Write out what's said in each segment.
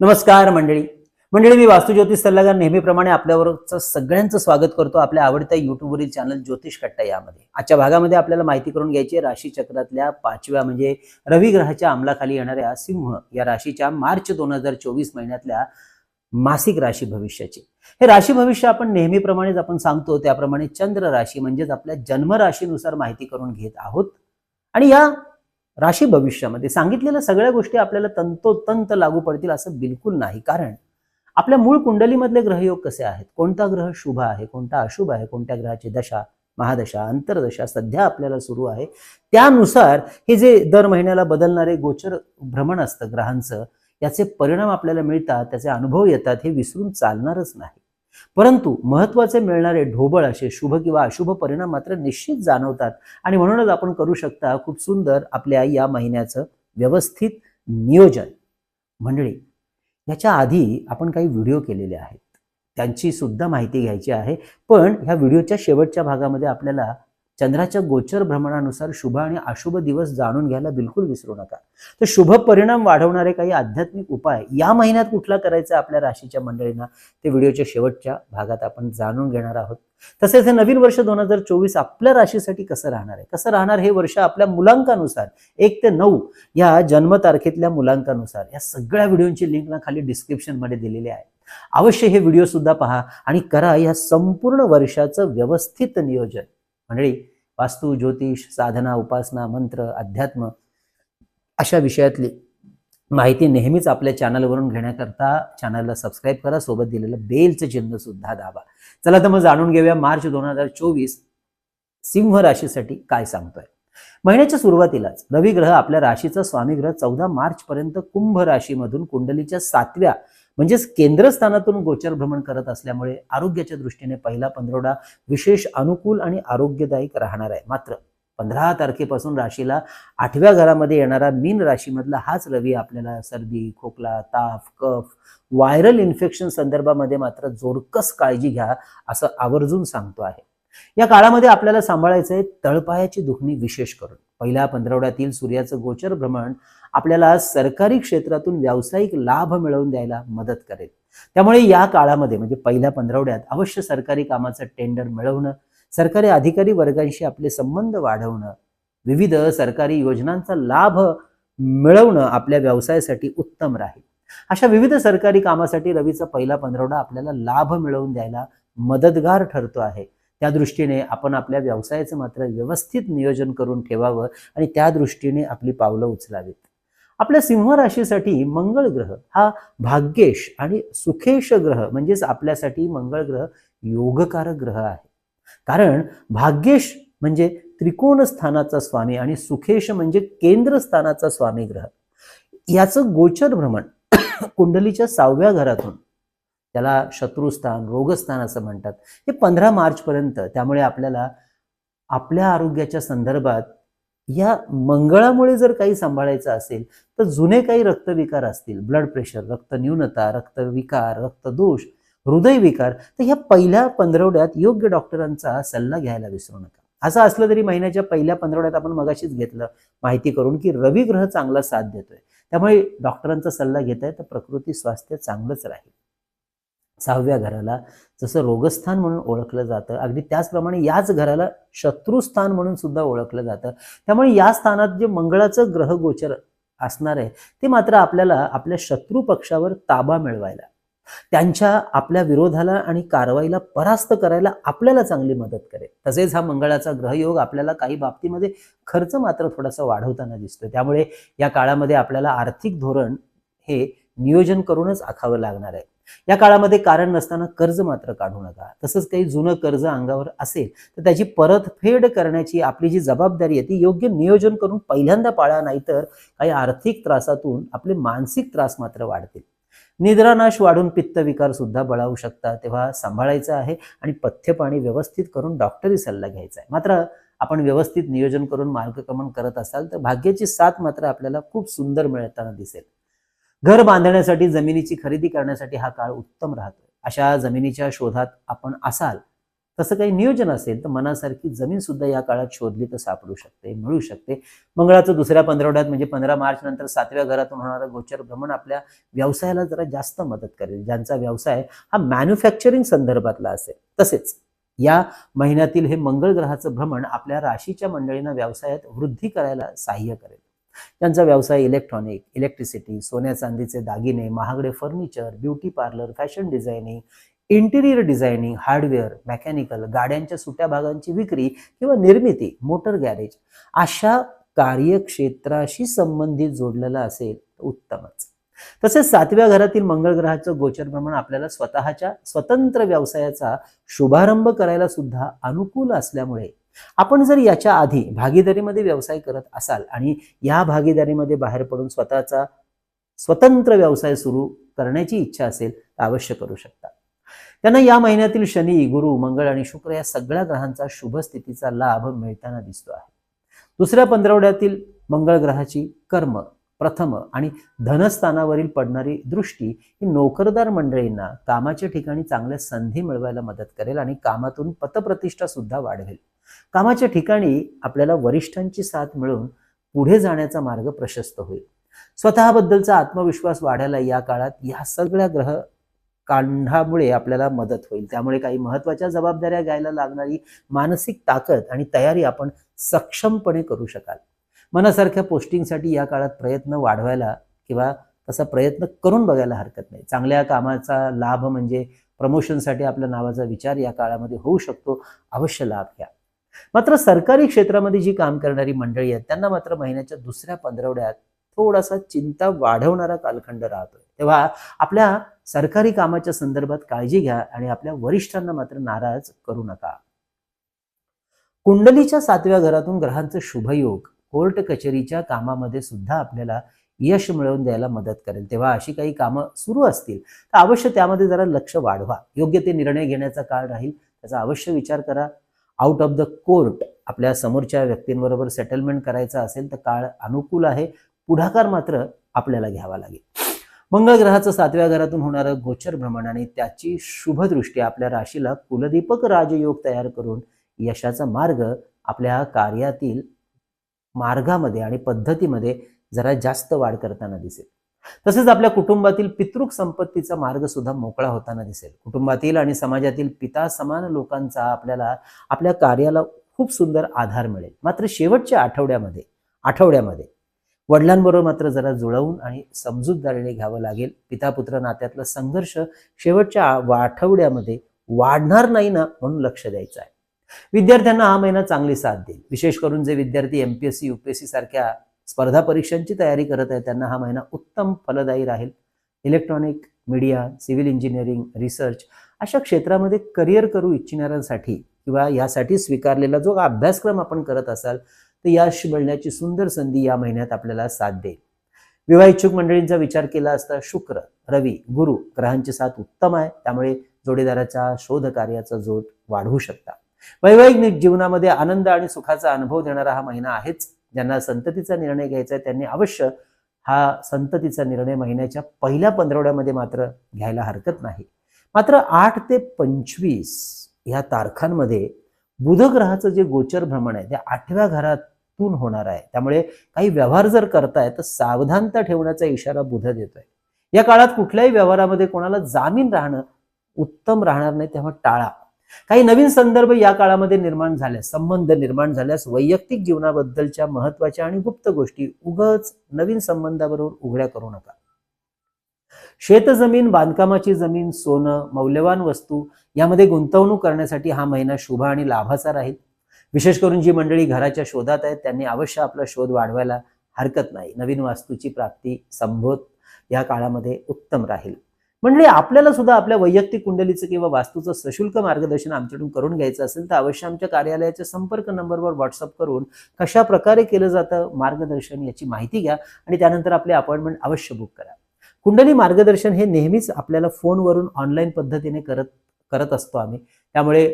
नमस्कार मंडळी. मंडळी मी वास्तुज्योतिष सल्लागार. नेहमीप्रमाणे आपल्यावरचं सगळ्यांचं स्वागत करतो आपल्या आवडत्या युट्यूबवरील चॅनल ज्योतिष कट्टा यामध्ये. आजच्या भागामध्ये आपल्याला माहिती करून घ्यायची आहे राशी चक्रातल्या पाचव्या म्हणजे रवी ग्रहाच्या अंमलाखाली येणाऱ्या सिंह या राशीच्या मार्च दोन हजार चोवीस महिन्यातल्या मासिक राशी भविष्याची. हे राशी भविष्य आपण नेहमीप्रमाणेच आपण सांगतो त्याप्रमाणे चंद्र राशी म्हणजेच आपल्या जन्म राशीनुसार माहिती करून घेत आहोत. आणि या राशी भविष्यामध्ये सांगितलेल्या सगळ्या गोष्टी आपल्याला तंतोतंत लागू पडतील असं बिलकुल नाही. कारण आपल्या मूळ कुंडलीमधले ग्रहयोग कसे आहेत? कोणता ग्रह शुभ आहे? कोणता अशुभ आहे? कोणत्या ग्रहाची दशा महादशा अंतरदशा सध्या आपल्याला सुरू आहे? त्यानुसार हे जे दर महिन्याला बदलणारे गोचर भ्रमण असतं ग्रहांचं याचे परिणाम आपल्याला मिळतात त्याचे अनुभव येतात हे विसरून चालणारच नाही. परंतु महत्त्वाचे मिळणारे ढोबळ असे शुभ किंवा अशुभ परिणाम मात्र निश्चित जाणवतात. आणि म्हणूनच आपण करू शकता खूप सुंदर आपल्या या महिन्याचं व्यवस्थित नियोजन. मंडळी याच्या आधी आपण काही व्हिडिओ केलेले आहेत. त्यांची सुद्धा माहिती घ्यायची आहे. पण ह्या व्हिडिओच्या शेवटच्या भागामध्ये आपल्याला चंद्राच्या गोचर भ्रमणानुसार शुभ आणि अशुभ दिवस जाणून घ्यायला बिलकुल विसरू नका. तर शुभ परिणाम वाढवणारे काही आध्यात्मिक उपाय या महिन्यात कुठला करायचा आपल्या राशीच्या मंडळींना? ते व्हिडिओच्या शेवटच्या भागात आपण जाणून घेणार आहोत. तसेच हे नवीन वर्ष दोन हजार चोवीस आपल्या राशीसाठी कसं राहणार आहे? कसं राहणार हे वर्ष आपल्या मुलांकानुसार? एक ते नऊ या जन्मतारखेतल्या मुलांकानुसार. या सगळ्या व्हिडिओची लिंक ना खाली डिस्क्रिप्शनमध्ये दिलेली आहे अवश्य हे व्हिडिओ सुद्धा पहा आणि करा या संपूर्ण वर्षाचं व्यवस्थित नियोजन. मंडळी वास्तू ज्योतिष साधना उपासना मंत्र अध्यात्म अशा विषयातली माहिती नेहमीच आपल्या चॅनलवरून घेण्याकरता चॅनलला सबस्क्राईब करा सोबत दिलेलं बेलचं चिन्ह सुद्धा दाबा. चला तर मग जाणून घेऊया मार्च दोन हजार चोवीस सिंह राशीसाठी काय सांगतोय. महिन्याच्या सुरुवातीलाच रवी ग्रह आपल्या राशीचा स्वामी ग्रह चौदा मार्च पर्यंत कुंभ राशीमधून कुंडलीच्या सातव्या म्हणजेच केंद्रस्थानातून गोचर भ्रमण करत असल्यामुळे आरोग्याच्या दृष्टीने पहिला पंधरवडा विशेष अनुकूल आणि आरोग्यदायक राहणार आहे. मात्र पंधरा तारखेपासून राशीला आठव्या घरामध्ये येणारा मीन राशीमधला हाच रवी आपल्याला सर्दी खोकला ताप कफ व्हायरल इन्फेक्शन संदर्भामध्ये मात्र जोरकस काळजी घ्या असं आवर्जून सांगतो आहे. या काळामध्ये आपल्याला सांभाळायचं आहे तळपायाची दुखणी विशेष करून. पहिल्या पंधरवड्यातील सूर्याचं गोचर भ्रमण आपल्याला सरकारी क्षेत्रातून व्यावसायिक लाभ मिळवून द्यायला मदत करेल. त्यामुळे या काळामध्ये म्हणजे पहिल्या पंधरवड्यात अवश्य सरकारी कामाचं टेंडर मिळवणं सरकारी अधिकारी वर्गांशी आपले संबंध वाढवणं विविध सरकारी योजनांचा लाभ मिळवणं आपल्या व्यवसायासाठी उत्तम राहील. अशा विविध सरकारी कामासाठी रवीचा पहिला पंधरवडा आपल्याला लाभ मिळवून द्यायला मदतगार ठरतो आहे. त्या दृष्टीने आपण आपल्या व्यवसायाचं मात्र व्यवस्थित नियोजन करून ठेवावं आणि त्या दृष्टीने आपली पावलं उचलावीत. आपल्या सिंह राशीसाठी मंगळ ग्रह हा भाग्येश आणि सुखेश ग्रह म्हणजेच आपल्यासाठी मंगळ ग्रह योगकारक ग्रह आहे. कारण भाग्येश म्हणजे त्रिकोण स्थानाचा स्वामी आणि सुखेश म्हणजे केंद्र स्थानाचा स्वामी ग्रह. याचं गोचर भ्रमण कुंडलीच्या सहाव्या घरातून त्याला शत्रुस्थान रोगस्थान असं म्हणतात हे पंधरा मार्चपर्यंत त्यामुळे आपल्याला आपल्या आरोग्याच्या संदर्भात या मंगळामुळे जर काही सांभाळायचं असेल तर जुने काही रक्तविकार असतील. ब्लड प्रेशर रक्त न्यूनता रक्तविकार रक्तदोष हृदयविकार तर ह्या पहिल्या पंधरवड्यात योग्य डॉक्टरांचा सल्ला घ्यायला विसरू नका. असं असलं तरी महिन्याच्या पहिल्या पंधरवड्यात आपण मगाशीच घेतलं. माहिती करून की रवी ग्रह चांगला साथ देतोय. त्यामुळे डॉक्टरांचा सल्ला घेताय तर प्रकृती स्वास्थ्य चांगलंच राहील. सहाव्या घराला. जसं रोगस्थान म्हणून ओळखलं जातं अगदी त्याचप्रमाणे याच घराला शत्रुस्थान म्हणून सुद्धा ओळखलं जातं. त्यामुळे या स्थानात जे मंगळाचं ग्रहगोचर असणार आहे ते मात्र आपल्याला आपल्या शत्रू पक्षावर ताबा मिळवायला त्यांच्या आपल्या विरोधाला आणि कारवाईला परास्त करायला आपल्याला चांगली मदत करेल. तसेच हा मंगळाचा ग्रहयोग आपल्याला काही बाबतीमध्ये खर्च मात्र थोडासा वाढवताना दिसतोय. त्यामुळे या काळामध्ये आपल्याला आर्थिक धोरण हे नियोजन करूनच आखावं लागणार आहे. या काळामध्ये कारण नसताना कर्ज मात्र काढू नका. तसंच काही जुनं कर्ज अंगावर असेल तर त्याची परतफेड करण्याची आपली जी जबाबदारी आहे ती योग्य नियोजन करून पहिल्यांदा पाळा नाहीतर काही आर्थिक त्रासातून आपले मानसिक त्रास मात्र वाढतील. निद्रानाश वाढून पित्तविकार सुद्धा बळावू शकतात तेव्हा सांभाळायचं आहे आणि पथ्यपाणी व्यवस्थित करून डॉक्टरी सल्ला घ्यायचा आहे. मात्र आपण व्यवस्थित नियोजन करून मार्गक्रमण करत असाल तर भाग्याची साथ मात्र आपल्याला खूप सुंदर मिळताना दिसेल. घर बांधण्यासाठी जमिनीची खरेदी करण्यासाठी हा काळ उत्तम राहतो अशा जमिनीच्या शोधात आपण असाल तसं काही नियोजन असेल तर मनासारखी जमीन सुद्धा या काळात शोधली तर सापडू शकते मिळू शकते. मंगळाचं दुसऱ्या पंधरवड्यात म्हणजे पंधरा मार्च नंतर सातव्या घरातून होणारं गोचर भ्रमण आपल्या व्यवसायाला जरा जास्त मदत करेल. ज्यांचा व्यवसाय हा मॅन्युफॅक्चरिंग संदर्भातला असेल. तसेच या महिन्यातील हे मंगळ ग्रहाचं भ्रमण आपल्या राशीच्या मंडळींना व्यवसायात वृद्धी करायला सहाय्य करेल. त्यांचा व्यवसाय इलेक्ट्रॉनिक इलेक्ट्रिसिटी सोन्या चांदीचे दागिने महागडे furniture beauty parlour fashion designing interior designing hardware mechanical गाड्यांच्या सुट्या भागांची विक्री किंवा निर्मिती मोटर गॅरेज अशा कार्यक्षेत्राशी संबंधित जोडलेला असेल तर उत्तमच. तसेच सातव्या घरातील मंगळ ग्रहाचं गोचर भ्रमण आपल्याला स्वतःच्या स्वतंत्र व्यवसायाचा शुभारंभ करायला सुद्धा अनुकूल असल्यामुळे आपण जर याच्या आधी भागीदारीमध्ये व्यवसाय करत असाल आणि या भागीदारीमध्ये बाहेर पडून स्वतःचा स्वतंत्र व्यवसाय सुरू करण्याची इच्छा असेल तर अवश्य करू शकता. त्यांना या महिन्यातील शनी गुरु मंगळ आणि शुक्र या सगळ्या ग्रहांचा शुभ स्थितीचा लाभ मिळताना दिसतो आहे. दुसऱ्या पंधरवड्यातील मंगळ ग्रहाची कर्म प्रथम आणि धनस्थानावरील पडणारी दृष्टी ही नोकरदार मंडळींना कामाच्या ठिकाणी चांगल्या संधी मिळवायला मदत करेल आणि कामातून पतप्रतिष्ठा सुद्धा वाढवेल. कामाच्या ठिकाणी आपल्याला वरिष्ठांची साथ मिळून पुढे जाण्याचा मार्ग प्रशस्त होईल. स्वतःबद्दलचा आत्मविश्वास वाढायला या काळात या सगळ्या ग्रह कांढामुळे आपल्याला मदत होईल. त्यामुळे काही महत्त्वाच्या जबाबदाऱ्या घ्यायला लागणारी मानसिक ताकद आणि तयारी आपण सक्षमपणे करू शकाल. मनासारख्या पोस्टिंगसाठी या काळात प्रयत्न वाढवायला किंवा तसा प्रयत्न करून बघायला हरकत नाही. चांगल्या कामाचा लाभ म्हणजे प्रमोशनसाठी आपल्या नावाचा विचार या काळामध्ये होऊ शकतो. अवश्य लाभ घ्या. मात्र सरकारी क्षेत्रामध्ये जी काम करणारी मंडळी आहेत त्यांना मात्र महिन्याच्या दुसऱ्या पंधरवड्यात थोडासा चिंता वाढवणारा कालखंड राहतोय. तेव्हा आपल्या सरकारी कामाच्या संदर्भात काळजी घ्या आणि आपल्या वरिष्ठांना मात्र नाराज करू नका. कुंडलीच्या सातव्या घरातून ग्रहांचं शुभयोग कोर्ट कचेरीच्या कामामध्ये सुद्धा आपल्याला यश मिळवून द्यायला मदत करेल. तेव्हा अशी काही कामं सुरू असतील तर अवश्य त्यामध्ये जरा लक्ष वाढवा. योग्य ते निर्णय घेण्याचा काळ राहील त्याचा अवश्य विचार करा. आउट ऑफ द कोर्ट आपल्या समोरच्या व्यक्तींबरोबर सेटलमेंट करायचा असेल तर काळ अनुकूल आहे. पुढाकार मात्र आपल्याला घ्यावा लागेल. मंगळ ग्रहाचं सातव्या घरातून होणारं गोचर भ्रमण आणि त्याची शुभदृष्टी आपल्या राशीला कुलदीपक राजयोग तयार करून यशाचा मार्ग आपल्या कार्यातील मार्गामध्ये आणि पद्धतीमध्ये जरा जास्त वाढ करताना दिसेल. तसेच आपल्या कुटुंबातील पितृक संपत्तीचा मार्ग सुद्धा मोकळा होताना दिसेल. कुटुंबातील आणि समाजातील पिता समान लोकांचा आपल्याला आपल्या कार्याला खूप सुंदर आधार मिळेल. मात्र शेवटच्या आठवड्यामध्ये आठवड्यामध्ये वडिलांबरोबर मात्र जरा जुळवून आणि समजूतदारीने घ्यावं लागेल. पितापुत्र नात्यातला संघर्ष शेवटच्या आठवड्यामध्ये वाढणार नाही ना म्हणून लक्ष द्यायचं आहे. विद्यार्थ्यांना हा महिना चांगली साथ देईल. विशेष करून जे विद्यार्थी एमपीएससी युपीएससी सारख्या स्पर्धा परीक्षांची तयारी करत आहेत. त्यांना हा महिना उत्तम फलदायी राहील. Electronic media civil engineering research अशा क्षेत्रामध्ये करिअर करू इच्छिणाऱ्यांसाठी किंवा यासाठी स्वीकारलेला जो अभ्यासक्रम आपण करत असाल तर यश मिळण्याची सुंदर संधी या महिन्यात आपल्याला साथ देईल. विवाह इच्छुक मंडळींचा विचार केला असता शुक्र रवी गुरु ग्रहांची साथ उत्तम आहे. त्यामुळे जोडीदाराच्या शोध कार्याचा जोड वाढवू शकता. वैवाहिक जीवनामध्ये आनंद आणि सुखाचा अनुभव देणारा हा महिना आहेच. ज्यांना संततीचा निर्णय घ्यायचा आहे त्यांनी अवश्य हा संततीचा निर्णय महिन्याच्या पहिल्या पंधरवड्यामध्ये मात्र घ्यायला हरकत नाही. मात्र आठ ते पंचवीस या तारखांमध्ये बुध ग्रहाचं जे गोचर भ्रमण आहे ते आठव्या घरातून होणार आहे. त्यामुळे काही व्यवहार जर करताय तर सावधानता ठेवण्याचा इशारा बुध देतोय. या काळात कुठल्याही व्यवहारामध्ये कोणाला जामीन राहणं उत्तम राहणार नाही तेव्हा टाळा. काही नवीन संदर्भ या काळामध्ये निर्माण झाल्यास संबंध निर्माण झाल्यास वैयक्तिक जीवनाबद्दलच्या महत्त्वाच्या आणि गुप्त गोष्टी उगच नवीन संबंधाबरोबर उघड्या करू नका. शेतजमीन बांधकामाची जमीन सोनं मौल्यवान वस्तू यामध्ये गुंतवणूक करण्यासाठी हा महिना शुभ आणि लाभाचा राहील. विशेष करून जी मंडळी घराच्या शोधात आहेत त्यांनी अवश्य आपला शोध वाढवायला हरकत नाही. नवीन वास्तूची प्राप्ती संबोध या काळामध्ये उत्तम राहील. म्हणजे आपल्याला सुद्धा आपल्या वैयक्तिक कुंडलीचं किंवा वास्तूचं सशुल्क मार्गदर्शन आमच्याकडून करून घ्यायचं असेल तर अवश्य आमच्या कार्यालयाच्या संपर्क नंबरवर व्हॉट्सअप करून कशा प्रकारे केलं जातं मार्गदर्शन याची माहिती घ्या आणि त्यानंतर आपले अपॉइंटमेंट अवश्य बुक करा. कुंडली मार्गदर्शन हे नेहमीच आपल्याला फोनवरून ऑनलाईन पद्धतीने करत करत असतो आम्ही. त्यामुळे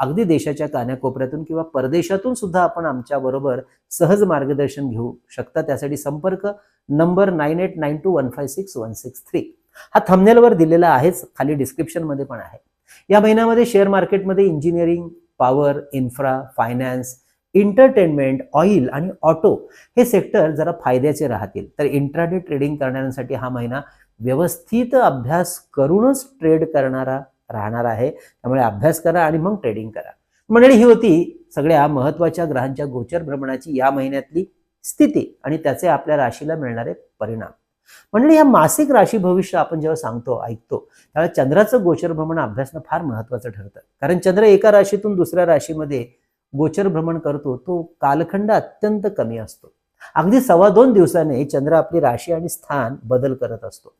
अगदी देशाच्या कानाकोपऱ्यातून किंवा परदेशातून सुद्धा आपण आमच्या बरोबर सहज मार्गदर्शन घेऊ शकता. त्यासाठी संपर्क number nine eight nine two one five six one six three. हा थंबनेलवर दिलेला आहेच खाली डिस्क्रिप्शनमध्ये पण आहे. या महिन्यामध्ये शेअर मार्केटमध्ये engineering power infra finance entertainment oil आणि ऑटो हे सेक्टर जरा फायद्याचे राहतील. तर इंट्राडे ट्रेडिंग करणाऱ्यांसाठी हा महिना व्यवस्थित अभ्यास करूनच ट्रेड करणारा राहणार आहे. त्यामुळे अभ्यास करा आणि मग ट्रेडिंग करा. मंडळी ही होती सगळ्या महत्त्वाच्या ग्रहांच्या गोचर भ्रमणाची या महिन्यातली स्थिती आणि त्याचे आपल्या राशीला मिळणारे परिणाम. म्हणजे या मासिक राशी भविष्य आपण जेव्हा सांगतो ऐकतो त्यावेळेस चंद्राचं गोचर भ्रमण अभ्यासणं फार महत्वाचं ठरतं. कारण चंद्र एका राशीतून दुसऱ्या राशीमध्ये गोचर भ्रमण करतो तो कालखंड अत्यंत कमी असतो. अगदी सव्वा दोन दिवसाने चंद्र आपली राशी आणि स्थान बदल करत असतो.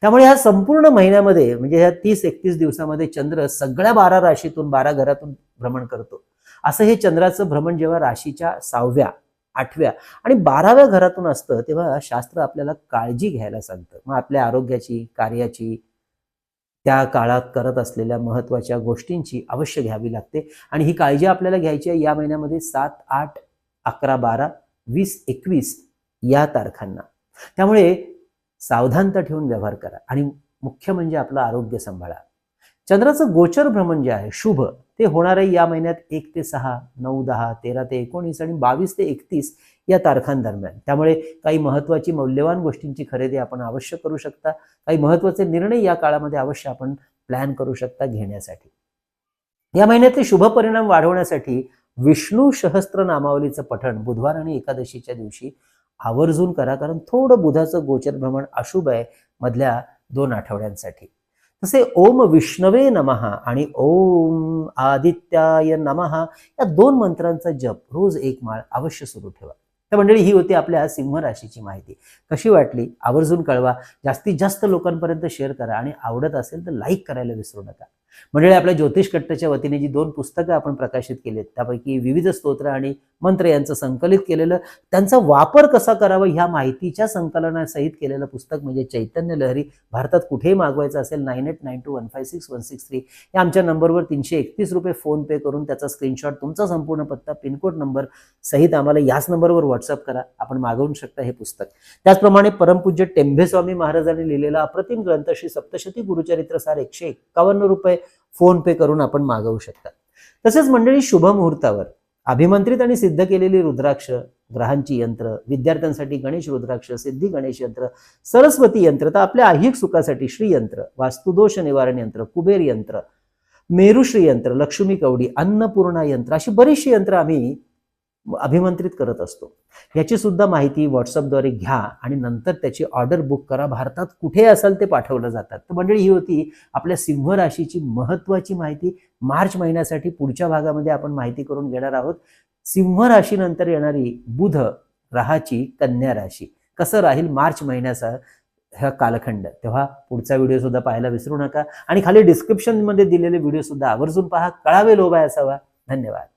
त्यामुळे या संपूर्ण महिन्यामध्ये म्हणजे ह्या तीस एकतीस दिवसामध्ये चंद्र सगळ्या बारा राशीतून बारा घरातून भ्रमण करतो. असं हे चंद्राचं भ्रमण जेव्हा राशीच्या सहाव्या आठव्या आणि बाराव्या घरातून असतं तेव्हा शास्त्र आपल्याला काळजी घ्यायला सांगतं. मग आपल्या आरोग्याची कार्याची त्या काळात करत असलेल्या महत्त्वाच्या गोष्टींची अवश्य घ्यावी लागते. आणि ही काळजी आपल्याला घ्यायची आहे या महिन्यामध्ये सात आठ अकरा बारा वीस एकवीस या तारखांना. त्यामुळे सावधानता ठेवून व्यवहार करा. आणि मुख्य म्हणजे आपलं आरोग्य सांभाळा. चंद्राचं गोचर भ्रमण जे आहे शुभ ते होणार आहे या महिन्यात एक ते सहा नऊ दहा तेरा ते एकोणीस आणि बावीस ते एकतीस या तारखांदरम्यान. त्यामुळे काही महत्वाची मौल्यवान गोष्टींची खरेदी आपण अवश्य करू शकता. काही महत्त्वाचे निर्णय या काळामध्ये अवश्य आपण प्लॅन करू शकता घेण्यासाठी. या महिन्यातले शुभ परिणाम वाढवण्यासाठी विष्णू सहस्त्र नामावलीचं पठण बुधवार आणि एकादशीच्या दिवशी आवर्जून करा. कारण थोडं बुधाचं गोचर भ्रमण अशुभ आहे मधल्या दोन आठवड्यांसाठी. तसे ओम विष्णवे नमहा आणि ओम आदित्याय नमहा या दोन मंत्रांचा जप रोज एक माळ अवश्य सुरू ठेवा. तर मंडळी ही होती आपल्या सिंह राशीची माहिती. कशी वाटली? आवर्जून कळवा. जास्तीत जास्त लोकांपर्यंत शेअर करा आणि आवडत असेल तर लाईक करायला विसरू नका. मंडळी आपल्या ज्योतिष कट्टच्या वतीने जी दोन पुस्तकं आपण प्रकाशित केलीत त्यापैकी विविध स्तोत्र आणि मंत्र यांचं संकलित केलेलं त्यांचा वापर कसा करावा ह्या माहितीच्या संकलनासहित केलेलं पुस्तक म्हणजे चैतन्य लहरी भारतात कुठेही मागवायचं असेल nine eight nine two one five six one six three. या आमच्या नंबरवर तीनशे एकतीस रुपये फोन पे करून त्याचा स्क्रीनशॉट तुमचा संपूर्ण पत्ता पिनकोड नंबर सहित आम्हाला याच नंबरवर व्हॉट्सअप करा. आपण मागवू शकता हे पुस्तक. त्याचप्रमाणे परमपूज्य टेंभेस्वामी महाराजांनी लिहिलेला अप्रतिम ग्रंथ श्री सप्तशती गुरुचरित्र सार एकशे एक्कावन्न रुपये फोन पे करून आपण मागवू शकता. तसेच मंडळी शुभ मुहूर्तावर. अभिमंत्रित आणि सिद्ध केलेली रुद्राक्ष ग्रहांची यंत्र विद्यार्थ्यांसाठी गणेश रुद्राक्ष सिद्धी गणेश यंत्र सरस्वती यंत्र तर आपल्या ऐहिक सुखासाठी श्रीयंत्र वास्तुदोष निवारण यंत्र कुबेर यंत्र मेरुश्री यंत्र लक्ष्मी कवडी अन्नपूर्णा यंत्र अशी बरीचशी यंत्र आम्ही अभिमंत्रित करत असतो. याची सुद्धा माहिती व्हॉट्सअपद्वारे घ्या आणि नंतर त्याची ऑर्डर बुक करा. भारतात कुठे असाल ते पाठवलं जातात. तर मंडळी ही होती आपल्या सिंह राशीची महत्वाची माहिती. मार्च महिन्यासाठी पुढच्या भागामध्ये आपण माहिती करून घेणार आहोत. सिंह राशीनंतर येणारी बुध ग्रहाची कन्या राशी. कसं राहील मार्च महिन्याचा हा कालखंड? तेव्हा पुढचा व्हिडिओ सुद्धा पाहायला विसरू नका. आणि खाली डिस्क्रिप्शनमध्ये दिलेले व्हिडिओ सुद्धा आवर्जून पहा. कळावे लोभाय असावा. धन्यवाद.